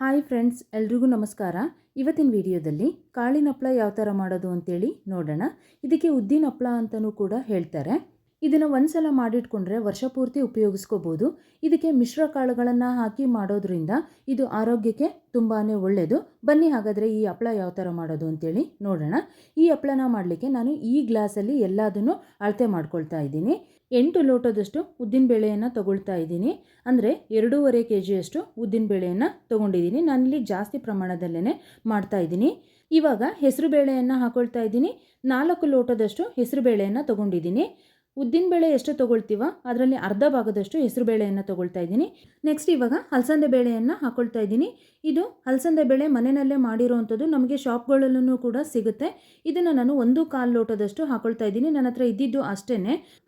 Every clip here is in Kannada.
ಹಾಯ್ ಫ್ರೆಂಡ್ಸ್, ಎಲ್ರಿಗೂ ನಮಸ್ಕಾರ. ಇವತ್ತಿನ ವಿಡಿಯೋದಲ್ಲಿ ಕಾಳಿನ ಹಪ್ಪಳ ಯಾವ ಥರ ಮಾಡೋದು ಅಂತೇಳಿ ನೋಡೋಣ. ಇದಕ್ಕೆ ಉದ್ದಿನ ಹಪ್ಪಳ ಅಂತಲೂ ಕೂಡ ಹೇಳ್ತಾರೆ. ಇದನ್ನು ಒಂದ್ಸಲ ಮಾಡಿಟ್ಕೊಂಡ್ರೆ ವರ್ಷ ಪೂರ್ತಿ ಉಪಯೋಗಿಸ್ಕೋಬೋದು. ಇದಕ್ಕೆ ಮಿಶ್ರ ಕಾಳುಗಳನ್ನು ಹಾಕಿ ಮಾಡೋದ್ರಿಂದ ಇದು ಆರೋಗ್ಯಕ್ಕೆ ತುಂಬಾ ಒಳ್ಳೆಯದು ಬನ್ನಿ ಹಾಗಾದರೆ ಈ ಹಪ್ಪಳ ಯಾವ ಥರ ಮಾಡೋದು ಅಂತೇಳಿ ನೋಡೋಣ. ಈ ಹಪ್ಪಳನ ಮಾಡಲಿಕ್ಕೆ ನಾನು ಈ ಗ್ಲಾಸಲ್ಲಿ ಎಲ್ಲದನ್ನು ಅಳತೆ ಮಾಡ್ಕೊಳ್ತಾ ಇದ್ದೀನಿ. ಎಂಟು ಲೋಟದಷ್ಟು ಉದ್ದಿನಬೇಳೆಯನ್ನು ತಗೊಳ್ತಾ ಇದ್ದೀನಿ. ಅಂದರೆ ಎರಡೂವರೆ ಕೆ ಜಿಯಷ್ಟು ಉದ್ದಿನಬೇಳೆಯನ್ನು ತೊಗೊಂಡಿದ್ದೀನಿ. ನಾನಿಲ್ಲಿ ಜಾಸ್ತಿ ಪ್ರಮಾಣದಲ್ಲೇ ಮಾಡ್ತಾ ಇದ್ದೀನಿ. ಇವಾಗ ಹೆಸರುಬೇಳೆಯನ್ನು ಹಾಕೊಳ್ತಾ ಇದ್ದೀನಿ. ನಾಲ್ಕು ಲೋಟದಷ್ಟು ಹೆಸರುಬೇಳೆಯನ್ನು ತೊಗೊಂಡಿದ್ದೀನಿ. ಉದ್ದಿನಬೇಳೆ ಎಷ್ಟು ತೊಗೊಳ್ತೀವೋ ಅದರಲ್ಲಿ ಅರ್ಧ ಭಾಗದಷ್ಟು ಹೆಸರುಬೇಳೆಯನ್ನು ತೊಗೊಳ್ತಾ ಇದ್ದೀನಿ. ನೆಕ್ಸ್ಟ್ ಇವಾಗ ಹಲಸಂದೆ ಬೇಳೆಯನ್ನು ಹಾಕೊಳ್ತಾ ಇದ್ದೀನಿ. ಇದು ಹಲಸಂದೆ ಬೇಳೆ ಮನೆಯಲ್ಲೇ ಮಾಡಿರೋವಂಥದ್ದು ನಮಗೆ ಶಾಪ್ಗಳಲ್ಲೂ ಕೂಡ ಸಿಗುತ್ತೆ. ಇದನ್ನು ನಾನು ಒಂದು ಕಾಲು ಲೋಟದಷ್ಟು ಹಾಕೊಳ್ತಾ ಇದ್ದೀನಿ. ನನ್ನ ಹತ್ರ ಇದ್ದಿದ್ದು ಅಷ್ಟೇ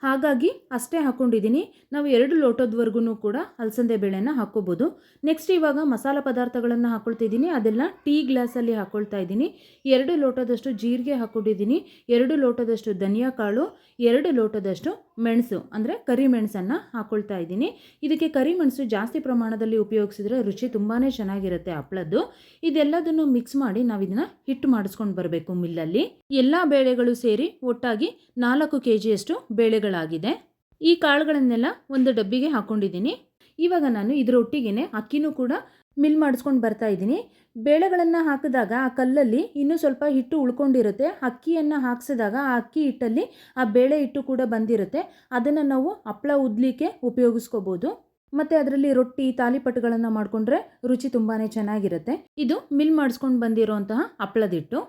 ಹಾಗಾಗಿ ಅಷ್ಟೇ ಹಾಕ್ಕೊಂಡಿದ್ದೀನಿ ನಾವು ಎರಡು ಲೋಟದವರೆಗೂ ಕೂಡ ಹಲಸಂದೆ ಬೇಳೆಯನ್ನು ಹಾಕ್ಕೋಬೋದು. ನೆಕ್ಸ್ಟ್ ಇವಾಗ ಮಸಾಲ ಪದಾರ್ಥಗಳನ್ನು ಹಾಕ್ಕೊಳ್ತಿದ್ದೀನಿ ಅದೆಲ್ಲ ಟೀ ಗ್ಲಾಸಲ್ಲಿ ಹಾಕ್ಕೊಳ್ತಾ ಇದ್ದೀನಿ. ಎರಡು ಲೋಟದಷ್ಟು ಜೀರಿಗೆ ಹಾಕ್ಕೊಂಡಿದ್ದೀನಿ ಎರಡು ಲೋಟದಷ್ಟು ಧನಿಯಾ ಕಾಳು. ಎರಡು ಲೋಟದಷ್ಟು ಮೆಣಸು, ಅಂದರೆ ಕರಿಮೆಣಸನ್ನು ಹಾಕ್ಕೊಳ್ತಾ ಇದ್ದೀನಿ. ಇದಕ್ಕೆ ಕರಿಮೆಣಸು ಜಾಸ್ತಿ ಪ್ರಮಾಣದಲ್ಲಿ ಉಪಯೋಗಿಸಿದ್ರೆ ರುಚಿ ತುಂಬಾ ಚೆನ್ನಾಗಿರುತ್ತೆ ಹಪ್ಪಳದ್ದು ಇದೆಲ್ಲದನ್ನು ಮಿಕ್ಸ್ ಮಾಡಿ ನಾವು ಇದನ್ನು ಹಿಟ್ಟು ಮಾಡಿಸ್ಕೊಂಡು ಬರಬೇಕು ಮಿಲ್ಲಲ್ಲಿ. ಎಲ್ಲ ಬೇಳೆಗಳು ಸೇರಿ ಒಟ್ಟಾಗಿ ನಾಲ್ಕು ಕೆ ಜಿಯಷ್ಟು ಬೇಳೆಗಳಾಗಿದೆ. ಈ ಕಾಳುಗಳನ್ನೆಲ್ಲ ಒಂದು ಡಬ್ಬಿಗೆ ಹಾಕ್ಕೊಂಡಿದ್ದೀನಿ ಇವಾಗ ನಾನು ಇದರೊಟ್ಟಿಗೆ ಅಕ್ಕಿನೂ ಕೂಡ ಮಿಲ್ ಮಾಡಿಸ್ಕೊಂಡು ಬರ್ತಾ ಇದ್ದೀನಿ. ಬೇಳೆಗಳನ್ನು ಹಾಕಿದಾಗ ಆ ಕಲ್ಲಲ್ಲಿ ಇನ್ನೂ ಸ್ವಲ್ಪ ಹಿಟ್ಟು ಉಳ್ಕೊಂಡಿರುತ್ತೆ. ಅಕ್ಕಿಯನ್ನು ಹಾಕ್ಸಿದಾಗ ಆ ಅಕ್ಕಿ ಹಿಟ್ಟಲ್ಲಿ ಆ ಬೇಳೆ ಹಿಟ್ಟು ಕೂಡ ಬಂದಿರುತ್ತೆ. ಅದನ್ನು ನಾವು ಹಪ್ಪಳ ಉದ್ಲಿಕ್ಕೆ ಉಪಯೋಗಿಸ್ಕೋಬೋದು. ಮತ್ತು ಅದರಲ್ಲಿ ರೊಟ್ಟಿ, ತಾಲಿಪಟ್ಟುಗಳನ್ನು ಮಾಡಿಕೊಂಡ್ರೆ ರುಚಿ ತುಂಬಾ ಚೆನ್ನಾಗಿರುತ್ತೆ. ಇದು ಮಿಲ್ ಮಾಡಿಸ್ಕೊಂಡು ಬಂದಿರೋಂತಹ ಹಪ್ಪಳದ ಹಿಟ್ಟು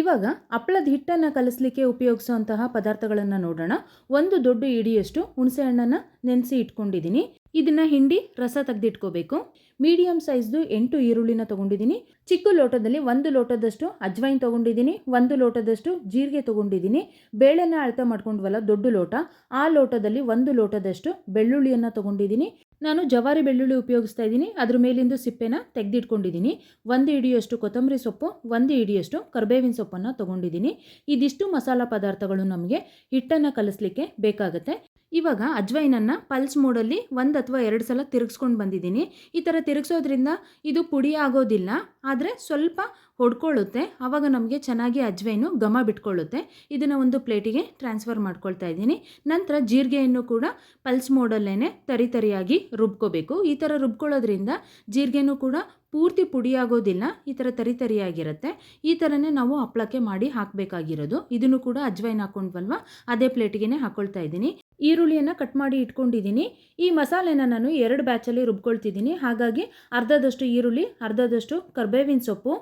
ಇವಾಗ ಹಪ್ಪಳದ ಹಿಟ್ಟನ್ನು ಕಲಿಸ್ಲಿಕ್ಕೆ ಉಪಯೋಗಿಸುವಂತಹ ಪದಾರ್ಥಗಳನ್ನು ನೋಡೋಣ. ಒಂದು ದೊಡ್ಡ ಇಡಿಯಷ್ಟು ಹುಣಸೆ ಹಣ್ಣನ್ನು ನೆನೆಸಿ ಇಟ್ಕೊಂಡಿದ್ದೀನಿ ಇದನ್ನು ಹಿಂಡಿ ರಸ ತೆಗೆದಿಟ್ಕೋಬೇಕು. ಮೀಡಿಯಮ್ ಸೈಜ್ದು ಎಂಟು ಈರುಳ್ಳಿನ ತೊಗೊಂಡಿದ್ದೀನಿ ಚಿಕ್ಕ ಲೋಟದಲ್ಲಿ ಒಂದು ಲೋಟದಷ್ಟು ಅಜ್ವೈನ್ ತೊಗೊಂಡಿದ್ದೀನಿ ಒಂದು ಲೋಟದಷ್ಟು ಜೀರಿಗೆ ತೊಗೊಂಡಿದ್ದೀನಿ ಬೇಳೆನ ಅಳತೆ ಮಾಡ್ಕೊಂಡ್ವಲ್ಲ ದೊಡ್ಡ ಲೋಟ, ಆ ಲೋಟದಲ್ಲಿ ಒಂದು ಲೋಟದಷ್ಟು ಬೆಳ್ಳುಳ್ಳಿಯನ್ನು ತೊಗೊಂಡಿದ್ದೀನಿ ನಾನು ಜವಾರಿ ಬೆಳ್ಳುಳ್ಳಿ ಉಪಯೋಗಿಸ್ತಾ ಇದ್ದೀನಿ. ಅದ್ರ ಮೇಲಿಂದು ಸಿಪ್ಪೆನ ತೆಗೆದಿಟ್ಕೊಂಡಿದ್ದೀನಿ. ಒಂದು ಇಡಿಯಷ್ಟು ಕೊತ್ತಂಬರಿ ಸೊಪ್ಪು, ಒಂದು ಇಡಿಯಷ್ಟು ಕರ್ಬೇವಿನ ಸೊಪ್ಪನ್ನು ತೊಗೊಂಡಿದ್ದೀನಿ. ಇದಿಷ್ಟು ಮಸಾಲ ಪದಾರ್ಥಗಳು ನಮಗೆ ಹಿಟ್ಟನ್ನು ಕಲಿಸ್ಲಿಕ್ಕೆ ಬೇಕಾಗುತ್ತೆ. ಇವಾಗ ಅಜ್ವೈನನ್ನು ಪಲ್ಸ್ ಮೋಡಲ್ಲಿ ಒಂದು ಅಥವಾ ಎರಡು ಸಲ ತಿರುಗಿಸ್ಕೊಂಡು ಬಂದಿದ್ದೀನಿ. ಈ ಥರ ತಿರುಗಿಸೋದ್ರಿಂದ ಇದು ಪುಡಿ ಆಗೋದಿಲ್ಲ. ಆದರೆ ಸ್ವಲ್ಪ ಹೊಡ್ಕೊಳ್ಳುತ್ತೆ. ಆವಾಗ ನಮಗೆ ಚೆನ್ನಾಗಿ ಅಜ್ವೈನು ಘಮ ಬಿಟ್ಕೊಳ್ಳುತ್ತೆ. ಇದನ್ನು ಒಂದು ಪ್ಲೇಟಿಗೆ ಟ್ರಾನ್ಸ್ಫರ್ ಮಾಡ್ಕೊಳ್ತಾ ಇದ್ದೀನಿ. ನಂತರ ಜೀರಿಗೆಯನ್ನು ಕೂಡ ಪಲ್ಸ್ ಮೋಡಲ್ಲೇ ತರಿ ತರಿಯಾಗಿ ರುಬ್ಕೋಬೇಕು. ಈ ಥರ ರುಬ್ಕೊಳ್ಳೋದ್ರಿಂದ ಜೀರಿಗೆನೂ ಕೂಡ ಪೂರ್ತಿ ಪುಡಿಯಾಗೋದಿಲ್ಲ. ಈ ಥರ ತರಿ ತರಿಯಾಗಿರುತ್ತೆ. ಈ ಥರನೇ ನಾವು ಹಪ್ಪಳಕ್ಕೆ ಮಾಡಿ ಹಾಕಬೇಕಾಗಿರೋದು. ಇದನ್ನು ಕೂಡ ಅಜ್ವೈನ್ ಹಾಕ್ಕೊಂಡ್ವಲ್ವ ಅದೇ ಪ್ಲೇಟಿಗೆ ಹಾಕ್ಕೊಳ್ತಾ ಇದ್ದೀನಿ. ಈರುಳ್ಳಿಯನ್ನು ಕಟ್ ಮಾಡಿ ಇಟ್ಕೊಂಡಿದ್ದೀನಿ. ಈ ಮಸಾಲೆನ ನಾನು ಎರಡು ಬ್ಯಾಚಲ್ಲಿ ರುಬ್ಕೊಳ್ತಿದ್ದೀನಿ. ಹಾಗಾಗಿ ಅರ್ಧದಷ್ಟು ಈರುಳ್ಳಿ, ಅರ್ಧದಷ್ಟು ಕರ್ಬೇವಿನ ಸೊಪ್ಪು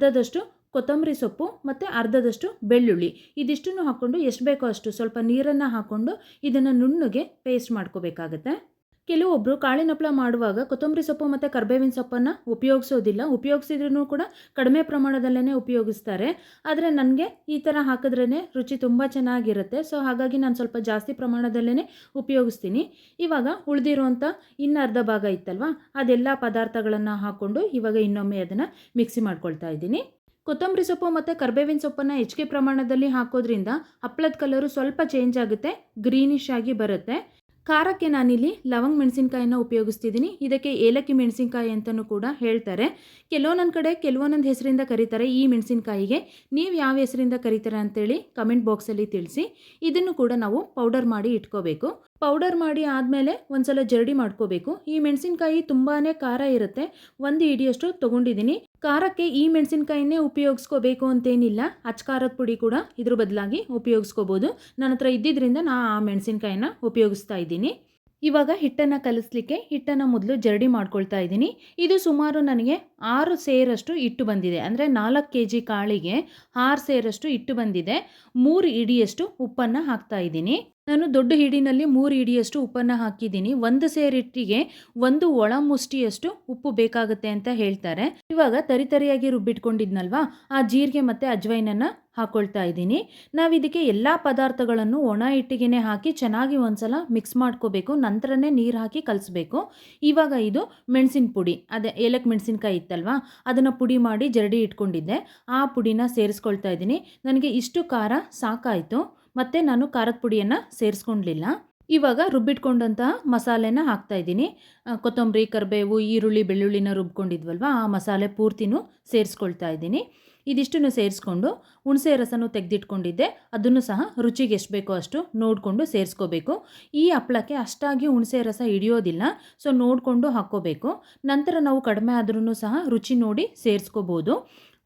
ಅರ್ಧದಷ್ಟು ಕೊತ್ತಂಬರಿ ಸೊಪ್ಪು ಮತ್ತು ಅರ್ಧದಷ್ಟು ಬೆಳ್ಳುಳ್ಳಿ. ಇದಿಷ್ಟನ್ನು ಹಾಕ್ಕೊಂಡು ಎಷ್ಟು ಬೇಕೋ ಅಷ್ಟು ಸ್ವಲ್ಪ ನೀರನ್ನು ಹಾಕ್ಕೊಂಡು ಇದನ್ನು ನುಣ್ಣಗೆ ಪೇಸ್ಟ್ ಮಾಡ್ಕೋಬೇಕಾಗತ್ತೆ. ಕೆಲವೊಬ್ಬರು ಕಾಳಿನ ಹಪ್ಪಳ ಮಾಡುವಾಗ ಕೊತ್ತಂಬರಿ ಸೊಪ್ಪು ಮತ್ತು ಕರ್ಬೇವಿನ ಸೊಪ್ಪನ್ನು ಉಪಯೋಗಿಸೋದಿಲ್ಲ. ಉಪಯೋಗಿಸಿದ್ರೂ ಕೂಡ ಕಡಿಮೆ ಪ್ರಮಾಣದಲ್ಲೇ ಉಪಯೋಗಿಸ್ತಾರೆ. ಆದರೆ ನನಗೆ ಈ ಥರ ಹಾಕಿದ್ರೇ ರುಚಿ ತುಂಬ ಚೆನ್ನಾಗಿರುತ್ತೆ. ಸೊ ಹಾಗಾಗಿ ನಾನು ಸ್ವಲ್ಪ ಜಾಸ್ತಿ ಪ್ರಮಾಣದಲ್ಲೇ ಉಪಯೋಗಿಸ್ತೀನಿ. ಇವಾಗ ಉಳಿದಿರುವಂಥ ಇನ್ನು ಅರ್ಧ ಭಾಗ ಇತ್ತಲ್ವ? ಅದೆಲ್ಲ ಪದಾರ್ಥಗಳನ್ನು ಹಾಕ್ಕೊಂಡು ಇವಾಗ ಇನ್ನೊಮ್ಮೆ ಅದನ್ನು ಮಿಕ್ಸಿ ಮಾಡ್ಕೊಳ್ತಾ ಇದ್ದೀನಿ. ಕೊತ್ತಂಬರಿ ಸೊಪ್ಪು ಮತ್ತು ಕರ್ಬೇವಿನ ಸೊಪ್ಪನ್ನು ಹೆಚ್ಚಿಗೆ ಪ್ರಮಾಣದಲ್ಲಿ ಹಾಕೋದ್ರಿಂದ ಹಪ್ಪಳದ ಕಲರು ಸ್ವಲ್ಪ ಚೇಂಜ್ ಆಗುತ್ತೆ ಗ್ರೀನಿಶ್ ಆಗಿ ಬರುತ್ತೆ. ಖಾರಕ್ಕೆ ನಾನಿಲ್ಲಿ ಲವಂಗ ಮೆಣಸಿನ್ಕಾಯಿನ ಉಪಯೋಗಿಸ್ತಿದ್ದೀನಿ. ಇದಕ್ಕೆ ಏಲಕ್ಕಿ ಮೆಣಸಿನ್ಕಾಯಿ ಅಂತಲೂ ಕೂಡ ಹೇಳ್ತಾರೆ. ಕೆಲವೊಂದೊಂದು ಕಡೆ ಕೆಲವೊಂದೊಂದು ಹೆಸರಿಂದ ಕರೀತಾರೆ ಈ ಮೆಣಸಿನ್ಕಾಯಿಗೆ. ನೀವು ಯಾವ ಹೆಸರಿಂದ ಕರೀತಾರೆ ಅಂತೇಳಿ ಕಮೆಂಟ್ ಬಾಕ್ಸಲ್ಲಿ ತಿಳಿಸಿ. ಇದನ್ನು ಕೂಡ ನಾವು ಪೌಡರ್ ಮಾಡಿ ಇಟ್ಕೋಬೇಕು. ಪೌಡರ್ ಮಾಡಿ ಆದಮೇಲೆ ಒಂದ್ಸಲ ಜರಡಿ ಮಾಡ್ಕೋಬೇಕು. ಈ ಮೆಣಸಿನ್ಕಾಯಿ ತುಂಬಾ ಖಾರ ಇರುತ್ತೆ. ಒಂದು ಇಡಿಯಷ್ಟು ತೊಗೊಂಡಿದ್ದೀನಿ ಖಾರಕ್ಕೆ ಈ ಮೆಣಸಿನ್ಕಾಯಿನೇ ಉಪಯೋಗಿಸ್ಕೋಬೇಕು ಅಂತೇನಿಲ್ಲ. ಅಚ್ಕಾರದ ಪುಡಿ ಕೂಡ ಇದ್ರ ಬದಲಾಗಿ ಉಪಯೋಗಿಸ್ಕೋಬೋದು. ನನ್ನ ಹತ್ರ ಇದ್ದಿದ್ದರಿಂದ ನಾ ಆ ಮೆಣಸಿನ್ಕಾಯಿನ ಉಪಯೋಗಿಸ್ತಾ ಇದ್ದೀನಿ. ಇವಾಗ ಹಿಟ್ಟನ್ನು ಕಲಿಸ್ಲಿಕ್ಕೆ ಹಿಟ್ಟನ್ನು ಮೊದಲು ಜರಡಿ ಮಾಡ್ಕೊಳ್ತಾ ಇದ್ದೀನಿ. ಇದು ಸುಮಾರು ನನಗೆ ಆರು ಸೇರಷ್ಟು ಹಿಟ್ಟು ಬಂದಿದೆ. ಅಂದರೆ ನಾಲ್ಕು ಕೆ ಜಿ ಕಾಳಿಗೆ ಆರು ಸೇರಷ್ಟು ಹಿಟ್ಟು ಬಂದಿದೆ. ಮೂರು ಇಡಿಯಷ್ಟು ಉಪ್ಪನ್ನು ಹಾಕ್ತಾ ಇದ್ದೀನಿ. ನಾನು ದೊಡ್ಡ ಹಿಡಿನಲ್ಲಿ ಮೂರು ಹಿಡಿಯಷ್ಟು ಉಪ್ಪನ್ನು ಹಾಕಿದ್ದೀನಿ. ಒಂದು ಸೇರಿಟ್ಟಿಗೆ ಒಂದು ಒಳ ಮುಷ್ಟಿಯಷ್ಟು ಉಪ್ಪು ಬೇಕಾಗುತ್ತೆ ಅಂತ ಹೇಳ್ತಾರೆ. ಇವಾಗ ತರಿತರಿಯಾಗಿ ರುಬ್ಬಿಟ್ಕೊಂಡಿದ್ನಲ್ವಾ? ಆ ಜೀರಿಗೆ ಮತ್ತು ಅಜ್ವೈನನ್ನು ಹಾಕ್ಕೊಳ್ತಾ ಇದ್ದೀನಿ. ನಾವು ಇದಕ್ಕೆ ಎಲ್ಲ ಪದಾರ್ಥಗಳನ್ನು ಒಣ ಇಟ್ಟಿಗೆನೆ ಹಾಕಿ ಚೆನ್ನಾಗಿ ಒಂದ್ಸಲ ಮಿಕ್ಸ್ ಮಾಡ್ಕೋಬೇಕು. ನಂತರನೇ ನೀರು ಹಾಕಿ ಕಲಿಸ್ಬೇಕು. ಇವಾಗ ಇದು ಮೆಣಸಿನ ಪುಡಿ. ಅದೇ ಏಲಕ್ಕಿ ಮೆಣಸಿನ್ಕಾಯಿ ಇತ್ತಲ್ವಾ? ಅದನ್ನು ಪುಡಿ ಮಾಡಿ ಜರಡಿ ಇಟ್ಕೊಂಡಿದ್ದೆ. ಆ ಪುಡಿನ ಸೇರಿಸ್ಕೊಳ್ತಾ ಇದ್ದೀನಿ. ನನಗೆ ಇಷ್ಟು ಖಾರ ಸಾಕಾಯಿತು. ಮತ್ತು ನಾನು ಖಾರದ ಪುಡಿಯನ್ನು ಸೇರಿಸ್ಕೊಳ್ಲಿಲ್ಲ ಇವಾಗ ರುಬ್ಬಿಟ್ಕೊಂಡಂತಹ ಮಸಾಲೆನ ಹಾಕ್ತಾ ಇದ್ದೀನಿ. ಕೊತ್ತಂಬರಿ, ಕರಿಬೇವು, ಈರುಳ್ಳಿ, ಬೆಳ್ಳುಳ್ಳಿನ ರುಬ್ಕೊಂಡಿದ್ವಲ್ವ, ಆ ಮಸಾಲೆ ಪೂರ್ತಿನೂ ಸೇರಿಸ್ಕೊಳ್ತಾ ಇದ್ದೀನಿ. ಇದಿಷ್ಟನ್ನು ಸೇರಿಸ್ಕೊಂಡು ಹುಣಸೆ ರಸನೂ ತೆಗೆದಿಟ್ಕೊಂಡಿದ್ದೆ. ಅದನ್ನು ಸಹ ರುಚಿಗೆ ಎಷ್ಟು ಬೇಕೋ ಅಷ್ಟು ನೋಡಿಕೊಂಡು ಸೇರಿಸ್ಕೋಬೇಕು. ಈ ಹಪ್ಳಕ್ಕೆ ಅಷ್ಟಾಗಿ ಹುಣಸೆ ರಸ ಹಿಡಿಯೋದಿಲ್ಲ, ಸೊ ನೋಡಿಕೊಂಡು ಹಾಕ್ಕೋಬೇಕು. ನಂತರ ನಾವು ಕಡಿಮೆ ಆದ್ರೂ ಸಹ ರುಚಿ ನೋಡಿ ಸೇರಿಸ್ಕೋಬೋದು.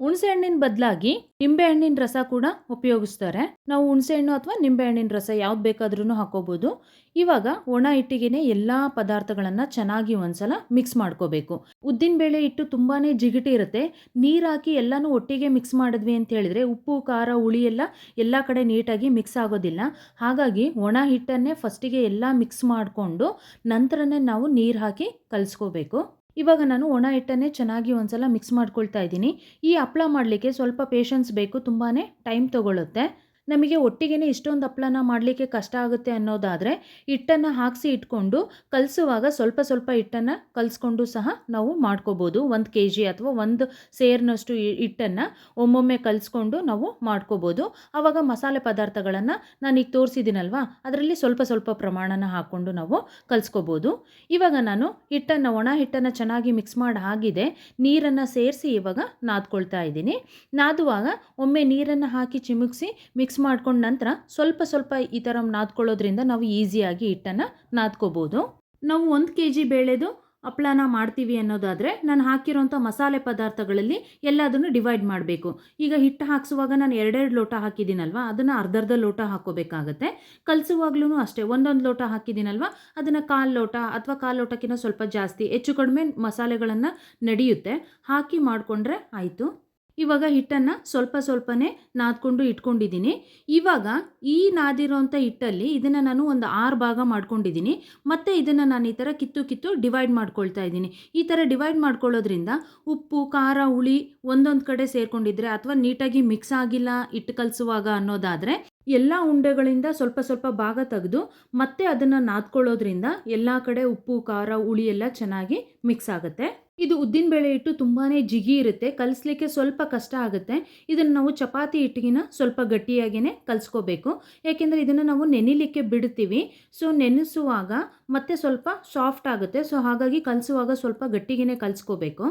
ಹುಣಸೆ ಹಣ್ಣಿನ ಬದಲಾಗಿ ನಿಂಬೆಹಣ್ಣಿನ ರಸ ಕೂಡ ಉಪಯೋಗಿಸ್ತಾರೆ. ನಾವು ಹುಣಸೆ ಹಣ್ಣು ಅಥವಾ ನಿಂಬೆಹಣ್ಣಿನ ರಸ ಯಾವ್ದು ಬೇಕಾದ್ರೂ ಹಾಕೋಬೋದು ಇವಾಗ ಒಣ ಹಿಟ್ಟಿಗೆನೆ ಎಲ್ಲ ಪದಾರ್ಥಗಳನ್ನು ಚೆನ್ನಾಗಿ ಒಂದ್ಸಲ ಮಿಕ್ಸ್ ಮಾಡ್ಕೋಬೇಕು. ಉದ್ದಿನಬೇಳೆ ಹಿಟ್ಟು ತುಂಬಾ ಜಿಗಿಟಿ ಇರುತ್ತೆ. ನೀರು ಹಾಕಿ ಎಲ್ಲನೂ ಒಟ್ಟಿಗೆ ಮಿಕ್ಸ್ ಮಾಡಿದ್ವಿ ಅಂತ ಹೇಳಿದ್ರೆ ಉಪ್ಪು, ಖಾರ, ಹುಳಿ ಎಲ್ಲ ಎಲ್ಲ ಕಡೆ ನೀಟಾಗಿ ಮಿಕ್ಸ್ ಆಗೋದಿಲ್ಲ. ಹಾಗಾಗಿ ಒಣ ಹಿಟ್ಟನ್ನೇ ಫಸ್ಟಿಗೆ ಎಲ್ಲ ಮಿಕ್ಸ್ ಮಾಡಿಕೊಂಡು ನಂತರನೇ ನಾವು ನೀರು ಹಾಕಿ ಕಲಿಸ್ಕೋಬೇಕು. ಇವಾಗ ನಾನು ಒಣ ಹಿಟ್ಟನ್ನೇ ಚೆನ್ನಾಗಿ ಒಂದ್ಸಲ ಮಿಕ್ಸ್ ಮಾಡ್ಕೊಳ್ತಾ ಇದ್ದೀನಿ. ಈ ಹಪ್ಪಳ ಮಾಡಲಿಕ್ಕೆ ಸ್ವಲ್ಪ ಪೇಷನ್ಸ್ ಬೇಕು ತುಂಬಾ ಟೈಮ್ ತೊಗೊಳುತ್ತೆ. ನಮಗೆ ಒಟ್ಟಿಗೆ ಇಷ್ಟೊಂದು ಹಪ್ಪಳನ ಮಾಡಲಿಕ್ಕೆ ಕಷ್ಟ ಆಗುತ್ತೆ ಅನ್ನೋದಾದರೆ ಹಿಟ್ಟನ್ನು ಹಾಕಿಸಿ ಇಟ್ಕೊಂಡು ಕಲಿಸುವಾಗ ಸ್ವಲ್ಪ ಸ್ವಲ್ಪ ಹಿಟ್ಟನ್ನು ಕಲಿಸ್ಕೊಂಡು ಸಹ ನಾವು ಮಾಡ್ಕೋಬೋದು. ಒಂದು ಕೆ ಜಿ ಅಥವಾ ಒಂದು ಸೇರಿನಷ್ಟು ಹಿಟ್ಟನ್ನು ಒಮ್ಮೊಮ್ಮೆ ಕಲಿಸ್ಕೊಂಡು ನಾವು ಮಾಡ್ಕೋಬೋದು. ಆವಾಗ ಮಸಾಲೆ ಪದಾರ್ಥಗಳನ್ನು ನಾನೀಗ ತೋರಿಸಿದ್ದೀನಲ್ವಾ, ಅದರಲ್ಲಿ ಸ್ವಲ್ಪ ಸ್ವಲ್ಪ ಪ್ರಮಾಣನ ಹಾಕ್ಕೊಂಡು ನಾವು ಕಲಿಸ್ಕೋಬೋದು. ಇವಾಗ ನಾನು ಹಿಟ್ಟನ್ನು, ಒಣ ಹಿಟ್ಟನ್ನು ಚೆನ್ನಾಗಿ ಮಿಕ್ಸ್ ಮಾಡಿ ಆಗಿದೆ ನೀರನ್ನು ಸೇರಿಸಿ ಇವಾಗ ನಾದ್ಕೊಳ್ತಾ ಇದ್ದೀನಿ. ನಾದುವಾಗ ಒಮ್ಮೆ ನೀರನ್ನು ಹಾಕಿ ಚಿಮುಕ್ಸಿ ಮಿಕ್ಸ್ ಮಾಡ್ಕೊಂಡ ನಂತರ ಸ್ವಲ್ಪ ಸ್ವಲ್ಪ ಈ ಥರ ನಾದ್ಕೊಳ್ಳೋದ್ರಿಂದ ನಾವು ಈಸಿಯಾಗಿ ಹಿಟ್ಟನ್ನು ನಾದ್ಕೋಬೋದು. ನಾವು ಒಂದು ಕೆ ಜಿ ಬೇಳೆದು ಹಪ್ಪಳನ ಮಾಡ್ತೀವಿ ಅನ್ನೋದಾದರೆ ನಾನು ಹಾಕಿರೋಂಥ ಮಸಾಲೆ ಪದಾರ್ಥಗಳಲ್ಲಿ ಎಲ್ಲದನ್ನು ಡಿವೈಡ್ ಮಾಡಬೇಕು. ಈಗ ಹಿಟ್ಟು ಹಾಕಿಸುವಾಗ ನಾನು ಎರಡೆರಡು ಲೋಟ ಹಾಕಿದ್ದೀನಲ್ವ? ಅದನ್ನು ಅರ್ಧರ್ಧ ಲೋಟ ಹಾಕೋಬೇಕಾಗತ್ತೆ ಕಲಸುವಾಗ್ಲೂ ಅಷ್ಟೇ, ಒಂದೊಂದು ಲೋಟ ಹಾಕಿದ್ದೀನಲ್ವ? ಅದನ್ನು ಕಾಲು ಲೋಟ ಅಥವಾ ಕಾಲು ಲೋಟಕ್ಕಿಂತ ಸ್ವಲ್ಪ ಜಾಸ್ತಿ, ಹೆಚ್ಚು ಕಡಿಮೆ ಮಸಾಲೆಗಳನ್ನು ನಡೆಯುತ್ತೆ. ಹಾಕಿ ಮಾಡಿಕೊಂಡ್ರೆ ಆಯಿತು. ಇವಾಗ ಹಿಟ್ಟನ್ನು ಸ್ವಲ್ಪ ಸ್ವಲ್ಪನೇ ನಾದ್ಕೊಂಡು ಇಟ್ಕೊಂಡಿದ್ದೀನಿ. ಇವಾಗ ಈ ನಾದಿರೋಂಥ ಹಿಟ್ಟಲ್ಲಿ ಇದನ್ನು ನಾನು ಒಂದು ಆರು ಭಾಗ ಮಾಡ್ಕೊಂಡಿದ್ದೀನಿ. ಮತ್ತು ಇದನ್ನು ನಾನು ಈ ಥರ ಕಿತ್ತು ಕಿತ್ತು ಡಿವೈಡ್ ಮಾಡ್ಕೊಳ್ತಾ ಇದ್ದೀನಿ. ಈ ಥರ ಡಿವೈಡ್ ಮಾಡ್ಕೊಳ್ಳೋದ್ರಿಂದ ಉಪ್ಪು, ಖಾರ, ಹುಳಿ ಒಂದೊಂದು ಕಡೆ ಸೇರ್ಕೊಂಡಿದ್ರೆ ಅಥವಾ ನೀಟಾಗಿ ಮಿಕ್ಸ್ ಆಗಿಲ್ಲ ಹಿಟ್ಟು ಕಲಿಸುವಾಗ ಅನ್ನೋದಾದರೆ ಎಲ್ಲ ಉಂಡೆಗಳಿಂದ ಸ್ವಲ್ಪ ಸ್ವಲ್ಪ ಭಾಗ ತೆಗೆದು ಮತ್ತೆ ಅದನ್ನು ನಾದ್ಕೊಳ್ಳೋದ್ರಿಂದ ಎಲ್ಲ ಕಡೆ ಉಪ್ಪು, ಖಾರ, ಹುಳಿ ಎಲ್ಲ ಚೆನ್ನಾಗಿ ಮಿಕ್ಸ್ ಆಗುತ್ತೆ. ಇದು ಉದ್ದಿನಬೇಳೆ ಹಿಟ್ಟು ತುಂಬಾ ಜಿಗಿ ಇರುತ್ತೆ, ಕಲಿಸ್ಲಿಕ್ಕೆ ಸ್ವಲ್ಪ ಕಷ್ಟ ಆಗುತ್ತೆ. ಇದನ್ನು ನಾವು ಚಪಾತಿ ಹಿಟ್ಟಿಗಿನ ಸ್ವಲ್ಪ ಗಟ್ಟಿಯಾಗಿಯೇ ಕಲಿಸ್ಕೋಬೇಕು. ಯಾಕೆಂದರೆ ಇದನ್ನು ನಾವು ನೆನಿಲಿಕ್ಕೆ ಬಿಡ್ತೀವಿ. ಸೊ ನೆನೆಸುವಾಗ ಮತ್ತೆ ಸ್ವಲ್ಪ ಸಾಫ್ಟ್ ಆಗುತ್ತೆ. ಸೊ ಹಾಗಾಗಿ ಕಲಿಸುವಾಗ ಸ್ವಲ್ಪ ಗಟ್ಟಿಗೆ ಕಲಿಸ್ಕೋಬೇಕು.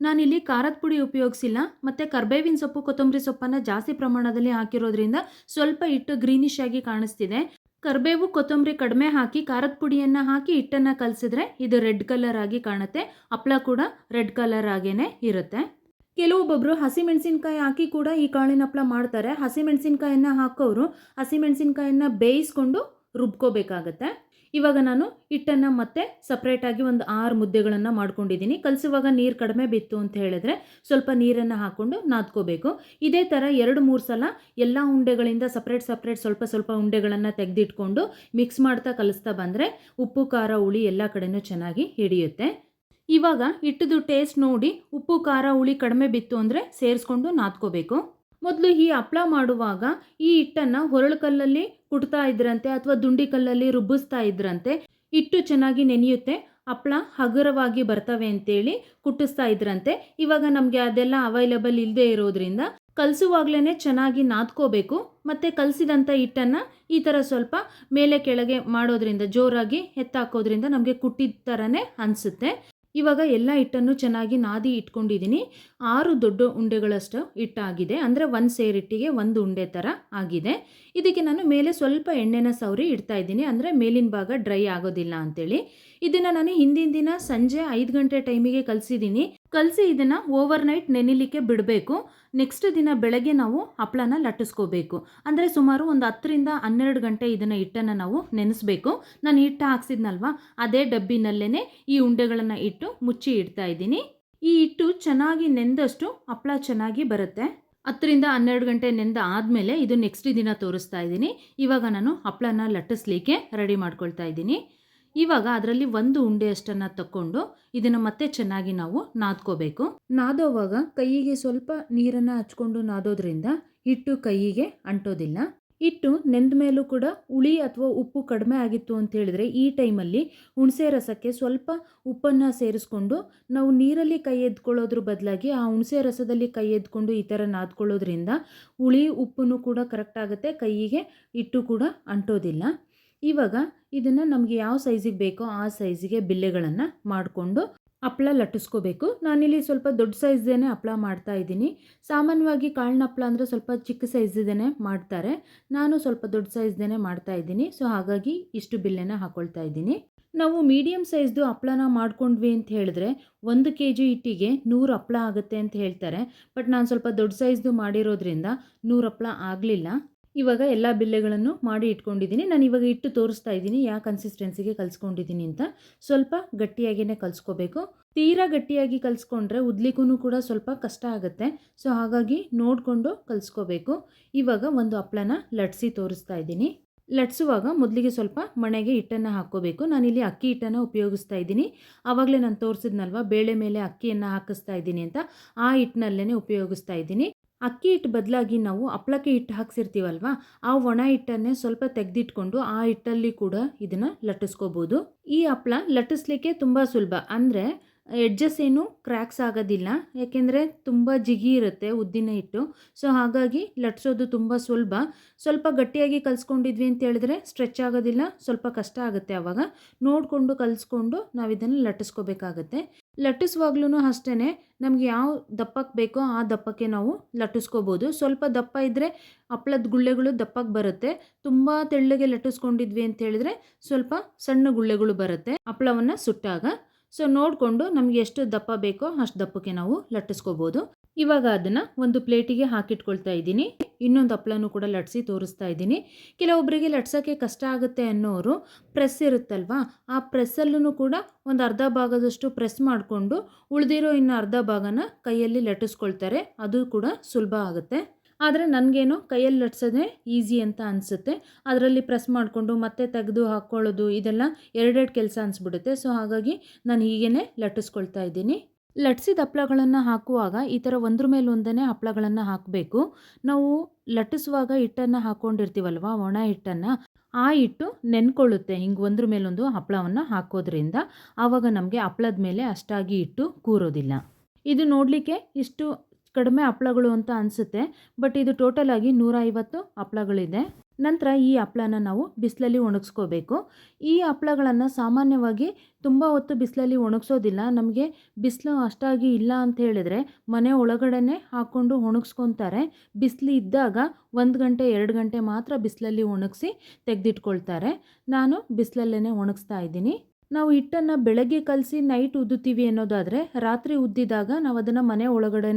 ನಾನಿಲ್ಲಿ ಖಾರದ ಪುಡಿ ಉಪಯೋಗಿಸಿಲ್ಲ. ಮತ್ತು ಕರ್ಬೇವಿನ ಸೊಪ್ಪು, ಕೊತ್ತಂಬರಿ ಸೊಪ್ಪನ್ನು ಜಾಸ್ತಿ ಪ್ರಮಾಣದಲ್ಲಿ ಹಾಕಿರೋದ್ರಿಂದ ಸ್ವಲ್ಪ ಹಿಟ್ಟು ಗ್ರೀನಿಶ್ ಆಗಿ ಕಾಣಿಸ್ತಿದೆ. ಕರಿಬೇವು ಕೊತ್ತಂಬರಿ ಕಡಿಮೆ ಹಾಕಿ ಖಾರದ ಪುಡಿಯನ್ನು ಹಾಕಿ ಹಿಟ್ಟನ್ನು ಕಲಸಿದ್ರೆ ಇದು ರೆಡ್ ಕಲರ್ ಆಗಿ ಕಾಣುತ್ತೆ. ಹಪ್ಳ ಕೂಡ ರೆಡ್ ಕಲರ್ ಆಗೇನೆ ಇರುತ್ತೆ. ಕೆಲವೊಬ್ಬೊಬ್ಬರು ಹಸಿಮೆಣಸಿನ್ಕಾಯಿ ಹಾಕಿ ಕೂಡ ಈ ಕಾಳಿನ ಹಪ್ಪಳ ಮಾಡ್ತಾರೆ. ಹಸಿಮೆಣಸಿನ್ಕಾಯನ್ನು ಹಾಕೋರು ಹಸಿಮೆಣಸಿನ್ಕಾಯನ್ನು ಬೇಯಿಸ್ಕೊಂಡು ರುಬ್ಕೋಬೇಕಾಗತ್ತೆ. ಇವಾಗ ನಾನು ಹಿಟ್ಟನ್ನು ಮತ್ತೆ ಸಪ್ರೇಟಾಗಿ ಒಂದು ಆರು ಮುದ್ದೆಗಳನ್ನು ಮಾಡ್ಕೊಂಡಿದ್ದೀನಿ. ಕಲಿಸುವಾಗ ನೀರು ಕಡಿಮೆ ಬಿತ್ತು ಅಂತ ಹೇಳಿದ್ರೆ ಸ್ವಲ್ಪ ನೀರನ್ನು ಹಾಕ್ಕೊಂಡು ನಾದ್ಕೋಬೇಕು. ಇದೇ ಥರ ಎರಡು ಮೂರು ಸಲ ಎಲ್ಲ ಉಂಡೆಗಳಿಂದ ಸಪ್ರೇಟ್ ಸಪ್ರೇಟ್ ಸ್ವಲ್ಪ ಸ್ವಲ್ಪ ಉಂಡೆಗಳನ್ನು ತೆಗೆದಿಟ್ಕೊಂಡು ಮಿಕ್ಸ್ ಮಾಡ್ತಾ ಕಲಿಸ್ತಾ ಬಂದರೆ ಉಪ್ಪು, ಖಾರ, ಹುಳಿ ಎಲ್ಲ ಕಡೆಯೂ ಚೆನ್ನಾಗಿ ಹಿಡಿಯುತ್ತೆ. ಇವಾಗ ಹಿಟ್ಟದು ಟೇಸ್ಟ್ ನೋಡಿ ಉಪ್ಪು, ಖಾರ, ಹುಳಿ ಕಡಿಮೆ ಬಿತ್ತು ಅಂದರೆ ಸೇರಿಸ್ಕೊಂಡು ನಾದ್ಕೋಬೇಕು. ಮೊದಲು ಈ ಹಪ್ಪಳ ಮಾಡುವಾಗ ಈ ಹಿಟ್ಟನ್ನು ಹೊರಳು ಕಲ್ಲಲ್ಲಿ ಕುಟ್ತಾ ಇದ್ರಂತೆ ಅಥವಾ ದುಂಡಿ ಕಲ್ಲಲ್ಲಿ ರುಬ್ಬಿಸ್ತಾ ಇದ್ರಂತೆ, ಹಿಟ್ಟು ಚೆನ್ನಾಗಿ ನೆನೆಯುತ್ತೆ ಹಪ್ಪಳ ಹಗುರವಾಗಿ ಬರ್ತವೆ ಅಂತೇಳಿ ಕುಟ್ಟಿಸ್ತಾ ಇದ್ರಂತೆ. ಇವಾಗ ನಮಗೆ ಅದೆಲ್ಲ ಅವೈಲೇಬಲ್ ಇಲ್ಲದೆ ಇರೋದ್ರಿಂದ ಕಲಸುವಾಗ್ಲೇ ಚೆನ್ನಾಗಿ ನಾದ್ಕೋಬೇಕು, ಮತ್ತು ಕಲಸಿದಂಥ ಹಿಟ್ಟನ್ನು ಈ ಥರ ಸ್ವಲ್ಪ ಮೇಲೆ ಕೆಳಗೆ ಮಾಡೋದ್ರಿಂದ ಜೋರಾಗಿ ಎತ್ತಾಕೋದ್ರಿಂದ ನಮಗೆ ಕುಟ್ಟಿದ ಥರನೇ ಅನಿಸುತ್ತೆ. ಇವಾಗ ಎಲ್ಲ ಹಿಟ್ಟನ್ನು ಚೆನ್ನಾಗಿ ನಾದಿ ಇಟ್ಕೊಂಡಿದ್ದೀನಿ. ಆರು ದೊಡ್ಡ ಉಂಡೆಗಳಷ್ಟು ಹಿಟ್ಟಾಗಿದೆ. ಅಂದರೆ ಒಂದು ಸೇರಿಟ್ಟಿಗೆ ಒಂದು ಉಂಡೆ ಥರ ಆಗಿದೆ. ಇದಕ್ಕೆ ನಾನು ಮೇಲೆ ಸ್ವಲ್ಪ ಎಣ್ಣೆನ ಸವರಿ ಇಡ್ತಾ ಇದ್ದೀನಿ. ಅಂದರೆ ಮೇಲಿನ ಭಾಗ ಡ್ರೈ ಆಗೋದಿಲ್ಲ ಅಂತೇಳಿ. ಇದನ್ನು ನಾನು ಹಿಂದಿನ ದಿನ ಸಂಜೆ ಐದು ಗಂಟೆ ಟೈಮಿಗೆ ಕಲಿಸಿದ್ದೀನಿ. ಕಲಸಿ ಇದನ್ನು ಓವರ್ ನೈಟ್ ನೆನಿಲಿಕ್ಕೆ ಬಿಡಬೇಕು. ನೆಕ್ಸ್ಟ್ ದಿನ ಬೆಳಗ್ಗೆ ನಾವು ಹಪ್ಪಳನ ಲಟ್ಟಿಸ್ಕೋಬೇಕು. ಅಂದರೆ ಸುಮಾರು ಒಂದು ಹತ್ತರಿಂದ ಹನ್ನೆರಡು ಗಂಟೆ ಇದನ್ನು ಹಿಟ್ಟನ್ನು ನಾವು ನೆನೆಸ್ಬೇಕು. ನಾನು ಹಿಟ್ಟು ಹಾಕ್ಸಿದ್ನಲ್ವ? ಅದೇ ಡಬ್ಬಿನಲ್ಲೇ ಈ ಉಂಡೆಗಳನ್ನು ಇಟ್ಟು ಮುಚ್ಚಿ ಇಡ್ತಾ ಇದ್ದೀನಿ. ಈ ಹಿಟ್ಟು ಚೆನ್ನಾಗಿ ನೆಂದಷ್ಟು ಹಪ್ಪಳ ಚೆನ್ನಾಗಿ ಬರುತ್ತೆ. ಹತ್ತರಿಂದ ಹನ್ನೆರಡು ಗಂಟೆ ನೆಂದ ಆದಮೇಲೆ ಇದು ನೆಕ್ಸ್ಟ್ ದಿನ ತೋರಿಸ್ತಾ ಇದ್ದೀನಿ. ಇವಾಗ ನಾನು ಹಪ್ಪಳನ ಲಟ್ಟಿಸ್ಲಿಕ್ಕೆ ರೆಡಿ ಮಾಡ್ಕೊಳ್ತಾ ಇದ್ದೀನಿ. ಇವಾಗ ಅದರಲ್ಲಿ ಒಂದು ಉಂಡೆಯಷ್ಟನ್ನು ತಕ್ಕೊಂಡು ಇದನ್ನು ಮತ್ತೆ ಚೆನ್ನಾಗಿ ನಾವು ನಾದ್ಕೋಬೇಕು. ನಾದೋವಾಗ ಕೈಯಿಗೆ ಸ್ವಲ್ಪ ನೀರನ್ನು ಹಚ್ಕೊಂಡು ನಾದೋದ್ರಿಂದ ಹಿಟ್ಟು ಕೈಯಿಗೆ ಅಂಟೋದಿಲ್ಲ. ಹಿಟ್ಟು ನೆಂದ ಮೇಲೂ ಕೂಡ ಹುಳಿ ಅಥವಾ ಉಪ್ಪು ಕಡಿಮೆ ಆಗಿತ್ತು ಅಂತ ಹೇಳಿದ್ರೆ ಈ ಟೈಮಲ್ಲಿ ಹುಣಸೆ ರಸಕ್ಕೆ ಸ್ವಲ್ಪ ಉಪ್ಪನ್ನು ಸೇರಿಸ್ಕೊಂಡು ನಾವು ನೀರಲ್ಲಿ ಕೈ ಎದ್ಕೊಳ್ಳೋದ್ರ ಬದಲಾಗಿ ಆ ಹುಣಸೆ ರಸದಲ್ಲಿ ಕೈ ಎದ್ಕೊಂಡು ಈ ಥರ ನಾದ್ಕೊಳ್ಳೋದ್ರಿಂದ ಹುಳಿ ಉಪ್ಪನ್ನು ಕೂಡ ಕರೆಕ್ಟ್ ಆಗುತ್ತೆ ಕೈಯಿಗೆ ಹಿಟ್ಟು ಕೂಡ ಅಂಟೋದಿಲ್ಲ. ಇವಾಗ ಇದನ್ನು ನಮಗೆ ಯಾವ ಸೈಜಿಗೆ ಬೇಕೋ ಆ ಸೈಜಿಗೆ ಬಿಲ್ಲೆಗಳನ್ನು ಮಾಡಿಕೊಂಡು ಹಪ್ಳ ಲಟ್ಟಿಸ್ಕೋಬೇಕು. ನಾನಿಲ್ಲಿ ಸ್ವಲ್ಪ ದೊಡ್ಡ ಸೈಜ್ದೇನೆ ಹಪ್ಳ ಮಾಡ್ತಾ ಇದ್ದೀನಿ. ಸಾಮಾನ್ಯವಾಗಿ ಕಾಳಿನ ಹಪ್ಳ ಅಂದರೆ ಸ್ವಲ್ಪ ಚಿಕ್ಕ ಸೈಜ್ದೇನೆ ಮಾಡ್ತಾರೆ. ನಾನು ಸ್ವಲ್ಪ ದೊಡ್ಡ ಸೈಜ್ದೇನೆ ಮಾಡ್ತಾ ಇದ್ದೀನಿ. ಸೊ ಹಾಗಾಗಿ ಇಷ್ಟು ಬಿಲ್ಲೆನ ಹಾಕ್ಕೊಳ್ತಾ ಇದ್ದೀನಿ. ನಾವು ಮೀಡಿಯಮ್ ಸೈಜ್ದು ಹಪ್ಳನ ಮಾಡ್ಕೊಂಡ್ವಿ ಅಂತ ಹೇಳಿದ್ರೆ ಒಂದು ಕೆ ಜಿ ಹಿಟ್ಟಿಗೆ ನೂರು ಹಪ್ಳ ಆಗುತ್ತೆ ಅಂತ ಹೇಳ್ತಾರೆ. ಬಟ್ ನಾನು ಸ್ವಲ್ಪ ದೊಡ್ಡ ಸೈಜ್ದು ಮಾಡಿರೋದ್ರಿಂದ ನೂರು ಹಪ್ಳ ಆಗಲಿಲ್ಲ. ಇವಾಗ ಎಲ್ಲ ಬಿಲ್ಲೆಗಳನ್ನು ಮಾಡಿ ಇಟ್ಕೊಂಡಿದ್ದೀನಿ. ನಾನು ಇವಾಗ ಇಟ್ಟು ತೋರಿಸ್ತಾ ಇದ್ದೀನಿ ಯಾವ ಕನ್ಸಿಸ್ಟೆನ್ಸಿಗೆ ಕಲಿಸ್ಕೊಂಡಿದ್ದೀನಿ ಅಂತ. ಸ್ವಲ್ಪ ಗಟ್ಟಿಯಾಗಿಯೇ ಕಲಿಸ್ಕೋಬೇಕು. ತೀರಾ ಗಟ್ಟಿಯಾಗಿ ಕಲಿಸ್ಕೊಂಡ್ರೆ ಉದ್ಲಿಕ್ಕೂ ಕೂಡ ಸ್ವಲ್ಪ ಕಷ್ಟ ಆಗುತ್ತೆ. ಸೊ ಹಾಗಾಗಿ ನೋಡಿಕೊಂಡು ಕಲಿಸ್ಕೋಬೇಕು. ಇವಾಗ ಒಂದು ಹಪ್ಳನ ಲಟ್ಸಿ ತೋರಿಸ್ತಾ ಇದ್ದೀನಿ. ಲಟ್ಸುವಾಗ ಮೊದಲಿಗೆ ಸ್ವಲ್ಪ ಮಣೆಗೆ ಹಿಟ್ಟನ್ನು ಹಾಕ್ಕೋಬೇಕು. ನಾನಿಲ್ಲಿ ಅಕ್ಕಿ ಹಿಟ್ಟನ್ನು ಉಪಯೋಗಿಸ್ತಾ ಇದ್ದೀನಿ. ಆವಾಗಲೇ ನಾನು ತೋರಿಸಿದ್ನಲ್ವ, ಬೇಳೆ ಮೇಲೆ ಅಕ್ಕಿಯನ್ನು ಹಾಕಿಸ್ತಾ ಇದ್ದೀನಿ ಅಂತ. ಆ ಹಿಟ್ಟಿನಲ್ಲೇ ಉಪಯೋಗಿಸ್ತಾ ಇದ್ದೀನಿ. ಅಕ್ಕಿ ಹಿಟ್ಟು ಬದಲಾಗಿ ನಾವು ಹಪ್ಳಕ್ಕೆ ಹಿಟ್ಟು ಹಾಕ್ಸಿರ್ತೀವಲ್ವ, ಆ ಒಣ ಹಿಟ್ಟನ್ನೇ ಸ್ವಲ್ಪ ತೆಗೆದಿಟ್ಕೊಂಡು ಆ ಹಿಟ್ಟಲ್ಲಿ ಕೂಡ ಇದನ್ನು ಲಟ್ಟಿಸ್ಕೋಬೋದು. ಈ ಹಪ್ಪಳ ಲಟ್ಟಿಸ್ಲಿಕ್ಕೆ ತುಂಬ ಸುಲಭ. ಅಂದರೆ ಎಡ್ಜಸ್ ಏನು ಕ್ರ್ಯಾಕ್ಸ್ ಆಗೋದಿಲ್ಲ. ಯಾಕೆಂದರೆ ತುಂಬ ಜಿಗಿ ಇರುತ್ತೆ ಉದ್ದಿನ ಹಿಟ್ಟು. ಸೊ ಹಾಗಾಗಿ ಲಟ್ಸೋದು ತುಂಬ ಸುಲಭ. ಸ್ವಲ್ಪ ಗಟ್ಟಿಯಾಗಿ ಕಲಿಸ್ಕೊಂಡಿದ್ವಿ ಅಂತ ಹೇಳಿದ್ರೆ ಸ್ಟ್ರೆಚ್ ಆಗೋದಿಲ್ಲ, ಸ್ವಲ್ಪ ಕಷ್ಟ ಆಗುತ್ತೆ ಆವಾಗ ನೋಡಿಕೊಂಡು ಕಲಿಸ್ಕೊಂಡು ನಾವು ಇದನ್ನು ಲಟ್ಟಿಸ್ಕೋಬೇಕಾಗತ್ತೆ. ಲಟ್ಟಿಸುವಾಗ್ಲೂ ಅಷ್ಟೇ ನಮಗೆ ಯಾವ ದಪ್ಪಕ್ಕೆ ಬೇಕೋ ಆ ದಪ್ಪಕ್ಕೆ ನಾವು ಲಟ್ಟಿಸ್ಕೋಬೋದು. ಸ್ವಲ್ಪ ದಪ್ಪ ಇದ್ದರೆ ಹಪ್ಪಳದ ಗುಳ್ಳೆಗಳು ದಪ್ಪಕ್ಕೆ ಬರುತ್ತೆ. ತುಂಬ ತೆಳ್ಳಗೆ ಲಟ್ಟಿಸ್ಕೊಂಡಿದ್ವಿ ಅಂತ ಹೇಳಿದ್ರೆ ಸ್ವಲ್ಪ ಸಣ್ಣ ಗುಳ್ಳೆಗಳು ಬರುತ್ತೆ ಹಪ್ಪಳವನ್ನು ಸುಟ್ಟಾಗ. ಸೊ ನೋಡಿಕೊಂಡು ನಮಗೆ ಎಷ್ಟು ದಪ್ಪ ಬೇಕೋ ಅಷ್ಟು ದಪ್ಪಕ್ಕೆ ನಾವು ಲಟ್ಟಿಸ್ಕೋಬೋದು. ಇವಾಗ ಅದನ್ನು ಒಂದು ಪ್ಲೇಟಿಗೆ ಹಾಕಿಟ್ಕೊಳ್ತಾ ಇದ್ದೀನಿ. ಇನ್ನೊಂದು ಹಪ್ಳನೂ ಕೂಡ ಲಟ್ಸಿ ತೋರಿಸ್ತಾ ಇದ್ದೀನಿ. ಕೆಲವೊಬ್ಬರಿಗೆ ಲಟ್ಸೋಕ್ಕೆ ಕಷ್ಟ ಆಗುತ್ತೆ ಅನ್ನೋರು ಪ್ರೆಸ್ ಇರುತ್ತಲ್ವಾ? ಆ ಪ್ರೆಸ್ಸಲ್ಲೂ ಕೂಡ ಒಂದು ಅರ್ಧ ಭಾಗದಷ್ಟು ಪ್ರೆಸ್ ಮಾಡಿಕೊಂಡು ಉಳಿದಿರೋ ಇನ್ನು ಅರ್ಧ ಭಾಗನ ಕೈಯಲ್ಲಿ ಲಟ್ಟಿಸ್ಕೊಳ್ತಾರೆ. ಅದು ಕೂಡ ಸುಲಭ ಆಗುತ್ತೆ. ಆದರೆ ನನಗೇನು ಕೈಯಲ್ಲಿ ಲಟ್ಸೋದೇ ಈಸಿ ಅಂತ ಅನಿಸುತ್ತೆ. ಅದರಲ್ಲಿ ಪ್ರೆಸ್ ಮಾಡಿಕೊಂಡು ಮತ್ತೆ ತೆಗೆದು ಹಾಕ್ಕೊಳ್ಳೋದು ಇದೆಲ್ಲ ಎರಡೆರಡು ಕೆಲಸ ಅನಿಸ್ಬಿಡುತ್ತೆ. ಸೊ ಹಾಗಾಗಿ ನಾನು ಹೀಗೇ ಲಟ್ಟಿಸ್ಕೊಳ್ತಾ ಇದ್ದೀನಿ. ಲಟ್ಸಿದ ಹಪ್ಪಳಗಳನ್ನು ಹಾಕುವಾಗ ಈ ಥರ ಒಂದ್ರ ಮೇಲೆ ಹಪ್ಪಳಗಳನ್ನು ಹಾಕಬೇಕು. ನಾವು ಲಟ್ಟಿಸುವಾಗ ಹಿಟ್ಟನ್ನು ಹಾಕ್ಕೊಂಡಿರ್ತೀವಲ್ವ ಒಣ ಹಿಟ್ಟನ್ನು, ಆ ಹಿಟ್ಟು ನೆನ್ಕೊಳ್ಳುತ್ತೆ ಹಿಂಗೆ ಒಂದ್ರ ಮೇಲೊಂದು ಹಪ್ಪಳವನ್ನು ಹಾಕೋದ್ರಿಂದ. ಆವಾಗ ನಮಗೆ ಹಪ್ಪಳದ ಮೇಲೆ ಅಷ್ಟಾಗಿ ಹಿಟ್ಟು ಕೂರೋದಿಲ್ಲ. ಇದು ನೋಡಲಿಕ್ಕೆ ಇಷ್ಟು ಕಡಿಮೆ ಹಪ್ಳಗಳು ಅಂತ ಅನಿಸುತ್ತೆ, ಬಟ್ ಇದು ಟೋಟಲ್ ಆಗಿ ನೂರ ಐವತ್ತು ಹಪ್ಳಗಳಿದೆ. ನಂತರ ಈ ಹಪ್ಳನ ನಾವು ಬಿಸಿಲಲ್ಲಿ ಒಣಗಿಸ್ಕೋಬೇಕು. ಈ ಹಪ್ಳಗಳನ್ನು ಸಾಮಾನ್ಯವಾಗಿ ತುಂಬ ಹೊತ್ತು ಬಿಸಿಲಲ್ಲಿ ಒಣಗಿಸೋದಿಲ್ಲ, ನಮಗೆ ಬಿಸಿಲು ಅಷ್ಟಾಗಿ ಇಲ್ಲ ಅಂತ ಹೇಳಿದ್ರೆ ಮನೆ ಒಳಗಡೆನೆ ಹಾಕ್ಕೊಂಡು ಒಣಗಿಸ್ಕೊತಾರೆ. ಬಿಸಿಲು ಇದ್ದಾಗ ಒಂದು ಗಂಟೆ, ಎರಡು ಗಂಟೆ ಮಾತ್ರ ಬಿಸಿಲಲ್ಲಿ ಒಣಗಿಸಿ ತೆಗೆದಿಟ್ಕೊಳ್ತಾರೆ. ನಾನು ಬಿಸಿಲಲ್ಲೇ ಒಣಗಿಸ್ತಾ ಇದ್ದೀನಿ. ನಾವು ಹಿಟ್ಟನ್ನು ಬೆಳಗ್ಗೆ ಕಲಸಿ ನೈಟ್ ಉದ್ದುತ್ತೀವಿ ಅನ್ನೋದಾದರೆ ರಾತ್ರಿ ಉದ್ದಿದಾಗ ನಾವು ಅದನ್ನು ಮನೆ ಒಳಗಡೆ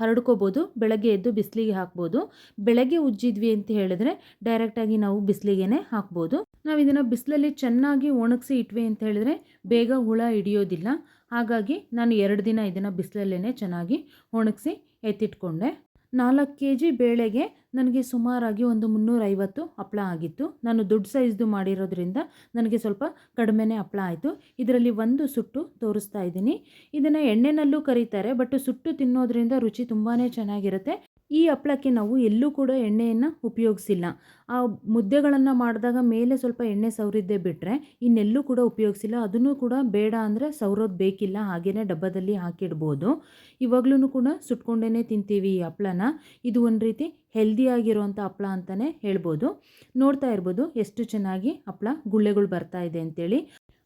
ಹರಡ್ಕೋಬೋದು, ಬೆಳಗ್ಗೆ ಎದ್ದು ಬಿಸಿಲಿಗೆ ಹಾಕ್ಬೋದು. ಬೆಳಗ್ಗೆ ಉಜ್ಜಿದ್ವಿ ಅಂತ ಹೇಳಿದ್ರೆ ಡೈರೆಕ್ಟಾಗಿ ನಾವು ಬಿಸಿಲಿಗೆನೆ ಹಾಕ್ಬೋದು. ನಾವು ಇದನ್ನು ಬಿಸಿಲಲ್ಲಿ ಚೆನ್ನಾಗಿ ಒಣಗಿಸಿ ಇಟ್ವಿ ಅಂತ ಹೇಳಿದ್ರೆ ಬೇಗ ಹುಳ ಹಿಡಿಯೋದಿಲ್ಲ. ಹಾಗಾಗಿ ನಾನು ಎರಡು ದಿನ ಇದನ್ನು ಬಿಸಿಲಲ್ಲೇ ಚೆನ್ನಾಗಿ ಒಣಗಿಸಿ ಎತ್ತಿಟ್ಕೊಂಡೆ. ನಾಲ್ಕು ಕೆ ಜಿ ಬೇಳೆಗೆ ನನಗೆ ಸುಮಾರಾಗಿ ಒಂದು ಮುನ್ನೂರೈವತ್ತು ಹಪ್ಪಳ ಆಗಿತ್ತು. ನಾನು ದೊಡ್ಡ ಸೈಜ್ದು ಮಾಡಿರೋದ್ರಿಂದ ನನಗೆ ಸ್ವಲ್ಪ ಕಡಿಮೆನೇ ಹಪ್ಪಳ ಆಯಿತು. ಇದರಲ್ಲಿ ಒಂದು ಸುಟ್ಟು ತೋರಿಸ್ತಾ ಇದ್ದೀನಿ. ಇದನ್ನು ಎಣ್ಣೆನಲ್ಲೂ ಕರೀತಾರೆ, ಬಟ್ ಸುಟ್ಟು ತಿನ್ನೋದ್ರಿಂದ ರುಚಿ ತುಂಬಾ ಚೆನ್ನಾಗಿರುತ್ತೆ. ಈ ಹಪ್ಪಳಕ್ಕೆ ನಾವು ಎಲ್ಲೂ ಕೂಡ ಎಣ್ಣೆಯನ್ನು ಉಪಯೋಗಿಸಿಲ್ಲ. ಆ ಮುದ್ದೆಗಳನ್ನು ಮಾಡಿದಾಗ ಮೇಲೆ ಸ್ವಲ್ಪ ಎಣ್ಣೆ ಸವರಿದ್ದೇ ಬಿಟ್ಟರೆ ಇನ್ನೆಲ್ಲೂ ಕೂಡ ಉಪಯೋಗಿಸಿಲ್ಲ. ಅದನ್ನು ಕೂಡ ಬೇಡ ಅಂದರೆ ಸವರೋದು ಬೇಕಿಲ್ಲ. ಹಾಗೆಯೇ ಡಬ್ಬದಲ್ಲಿ ಹಾಕಿಡ್ಬೋದು. ಇವಾಗ್ಲೂ ಕೂಡ ಸುಟ್ಕೊಂಡೇ ತಿಂತೀವಿ ಈ ಹಪ್ಪಳನ ಇದು ಒಂದು ರೀತಿ ಹೆಲ್ದಿಯಾಗಿರುವಂಥ ಹಪ್ಪಳ ಅಂತಲೇ ಹೇಳ್ಬೋದು. ನೋಡ್ತಾ ಇರ್ಬೋದು ಎಷ್ಟು ಚೆನ್ನಾಗಿ ಹಪ್ಪಳ ಗುಳ್ಳೆಗಳು ಬರ್ತಾ ಇದೆ ಅಂತೇಳಿ.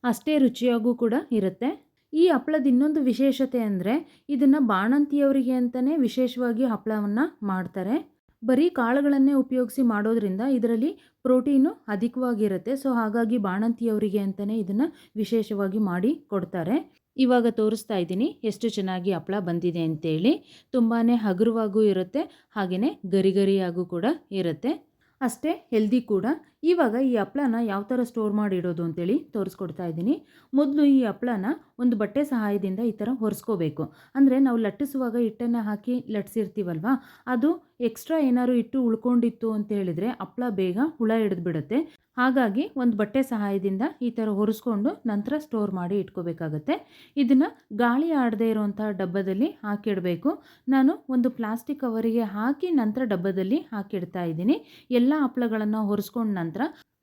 ಅಷ್ಟೇ ರುಚಿಯಾಗೂ ಕೂಡ ಇರುತ್ತೆ. ಈ ಹಪ್ಪಳದ ಇನ್ನೊಂದು ವಿಶೇಷತೆ ಅಂದರೆ ಇದನ್ನು ಬಾಣಂತಿಯವರಿಗೆ ಅಂತಲೇ ವಿಶೇಷವಾಗಿ ಹಪ್ಪಳವನ್ನು ಮಾಡ್ತಾರೆ. ಬರೀ ಕಾಳುಗಳನ್ನೇ ಉಪಯೋಗಿಸಿ ಮಾಡೋದ್ರಿಂದ ಇದರಲ್ಲಿ ಪ್ರೋಟೀನು ಅಧಿಕವಾಗಿರುತ್ತೆ. ಸೊ, ಹಾಗಾಗಿ ಬಾಣಂತಿಯವರಿಗೆ ಅಂತಲೇ ಇದನ್ನು ವಿಶೇಷವಾಗಿ ಮಾಡಿ ಕೊಡ್ತಾರೆ. ಇವಾಗ ತೋರಿಸ್ತಾ ಇದ್ದೀನಿ ಎಷ್ಟು ಚೆನ್ನಾಗಿ ಹಪ್ಪಳ ಬಂದಿದೆ ಅಂತೇಳಿ. ತುಂಬಾ ಹಗುರವಾಗೂ ಇರುತ್ತೆ ಹಾಗೆಯೇ ಗರಿಗರಿಯಾಗೂ ಕೂಡ ಇರುತ್ತೆ. ಅಷ್ಟೇ ಹೆಲ್ದಿ ಕೂಡ. ಇವಾಗ ಈ ಹಪ್ಳನ ಯಾವ ಥರ ಸ್ಟೋರ್ ಮಾಡಿ ಇಡೋದು ಅಂತೇಳಿ ತೋರಿಸ್ಕೊಡ್ತಾ ಇದ್ದೀನಿ. ಮೊದಲು ಈ ಹಪ್ಳನ ಒಂದು ಬಟ್ಟೆ ಸಹಾಯದಿಂದ ಈ ಥರ ಹೊರಿಸ್ಕೋಬೇಕು ಅಂದರೆ ನಾವು ಲಟ್ಟಿಸುವಾಗ ಹಿಟ್ಟನ್ನು ಹಾಕಿ ಲಟ್ಟಿಸಿರ್ತೀವಲ್ವ ಅದು ಎಕ್ಸ್ಟ್ರಾ ಏನಾದ್ರು ಇಟ್ಟು ಉಳ್ಕೊಂಡಿತ್ತು ಅಂತ ಹೇಳಿದರೆ ಹಪ್ಳ ಬೇಗ ಹುಳ ಹಿಡಿದ್ಬಿಡುತ್ತೆ ಹಾಗಾಗಿ ಒಂದು ಬಟ್ಟೆ ಸಹಾಯದಿಂದ ಈ ಥರ ಹೊರಿಸ್ಕೊಂಡು ನಂತರ ಸ್ಟೋರ್ ಮಾಡಿ ಇಟ್ಕೋಬೇಕಾಗತ್ತೆ. ಇದನ್ನು ಗಾಳಿ ಆಡದೇ ಇರೋವಂಥ ಡಬ್ಬದಲ್ಲಿ ಹಾಕಿಡಬೇಕು. ನಾನು ಒಂದು ಪ್ಲಾಸ್ಟಿಕ್ ಕವರಿಗೆ ಹಾಕಿ ನಂತರ ಡಬ್ಬದಲ್ಲಿ ಹಾಕಿಡ್ತಾ ಇದ್ದೀನಿ. ಎಲ್ಲ ಹಪ್ಪಳಗಳನ್ನು ಹೊರಿಸ್ಕೊಂಡು ನಂತರ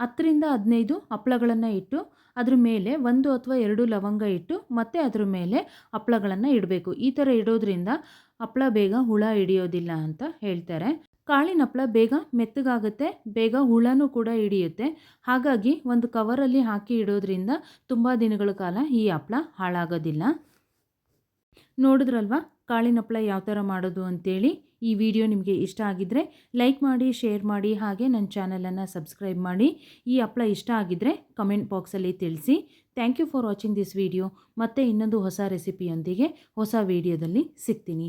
ಹತ್ತರಿಂದ ಹದಿನೈದು ಹಪ್ಪಳಗಳನ್ನು ಇಟ್ಟು ಅದ್ರ ಮೇಲೆ ಒಂದು ಅಥವಾ ಎರಡು ಲವಂಗ ಇಟ್ಟು ಮತ್ತೆ ಅದ್ರ ಮೇಲೆ ಹಪ್ಪಳಗಳನ್ನು ಇಡಬೇಕು. ಈ ಥರ ಇಡೋದ್ರಿಂದ ಹಪ್ಪಳ ಬೇಗ ಹುಳ ಹಿಡಿಯೋದಿಲ್ಲ ಅಂತ ಹೇಳ್ತಾರೆ. ಕಾಳಿನ ಹಪ್ಪಳ ಬೇಗ ಮೆತ್ತಗಾಗುತ್ತೆ, ಬೇಗ ಹುಳನೂ ಕೂಡ ಹಿಡಿಯುತ್ತೆ. ಹಾಗಾಗಿ ಒಂದು ಕವರಲ್ಲಿ ಹಾಕಿ ಇಡೋದ್ರಿಂದ ತುಂಬ ದಿನಗಳ ಕಾಲ ಈ ಹಪ್ಪಳ ಹಾಳಾಗೋದಿಲ್ಲ. ನೋಡಿದ್ರಲ್ವಾ ಕಾಳಿನ ಹಪ್ಪಳ ಯಾವ ಥರ ಮಾಡೋದು ಅಂತೇಳಿ? ಈ ವಿಡಿಯೋ ನಿಮಗೆ ಇಷ್ಟ ಆಗಿದ್ದರೆ ಲೈಕ್ ಮಾಡಿ, ಶೇರ್ ಮಾಡಿ ಹಾಗೆ ನನ್ನ ಚಾನಲನ್ನು ಸಬ್ಸ್ಕ್ರೈಬ್ ಮಾಡಿ. ಈ ಹಪ್ಪಳ ಇಷ್ಟ ಆಗಿದ್ದರೆ ಕಮೆಂಟ್ ಬಾಕ್ಸಲ್ಲಿ ತಿಳಿಸಿ. Thank you for watching this video ಮತ್ತೆ ಇನ್ನೊಂದು ಹೊಸ ರೆಸಿಪಿಯೊಂದಿಗೆ ಹೊಸ ವಿಡಿಯೋದಲ್ಲಿ ಸಿಗ್ತೀನಿ.